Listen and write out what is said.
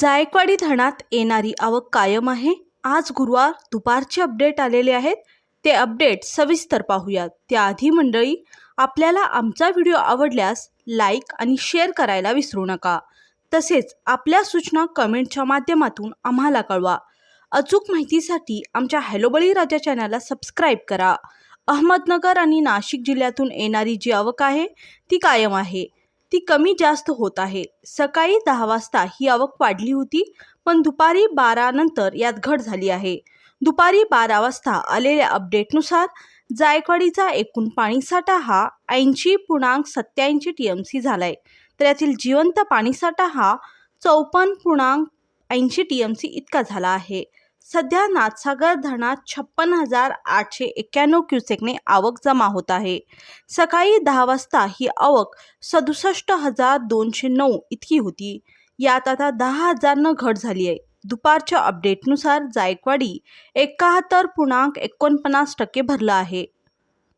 जायकवाडी धरणात येणारी आवक कायम आहे. आज गुरुवार दुपारचे अपडेट आलेले आहेत. ते अपडेट सविस्तर पाहूयात. त्याआधी मंडळी आपल्याला आमचा व्हिडिओ आवडल्यास लाईक आणि शेअर करायला विसरू नका. तसेच आपल्या सूचना कमेंटच्या माध्यमातून आम्हाला कळवा. अचूक माहितीसाठी आमच्या हॅलो बळीराजा चॅनलला सबस्क्राईब करा. अहमदनगर आणि नाशिक जिल्ह्यातून येणारी जी आवक आहे ती कायम आहे. ती कमी जास्त होत आहे. सकाळी दहा वाजता ही आवक वाढली होती पण दुपारी बारा नंतर यात घट झाली आहे. दुपारी बारा वाजता आलेल्या अपडेटनुसार जायकवाडीचा एकूण पाणीसाठा हा ऐंशी पूर्णांक सत्याऐंशी टी एम सी झालाय. तर यातील जिवंत पाणीसाठा हा चौपन्न पूर्णांक ऐंशी टी एम सी इतका झाला आहे. सध्या नाथसागर धरणात छप्पन हजार आठशे एक्क्याण्णव क्युसेकने आवक जमा होत आहे. सकाळी दहा वाजता ही आवक सदुसष्ट हजार दोनशे नऊ इतकी होती. यात आता दहा हजारनं घट झाली आहे. दुपारच्या अपडेटनुसार जायकवाडी एकाहत्तर पूर्णांक एकोणपन्नास टक्के भरलं आहे.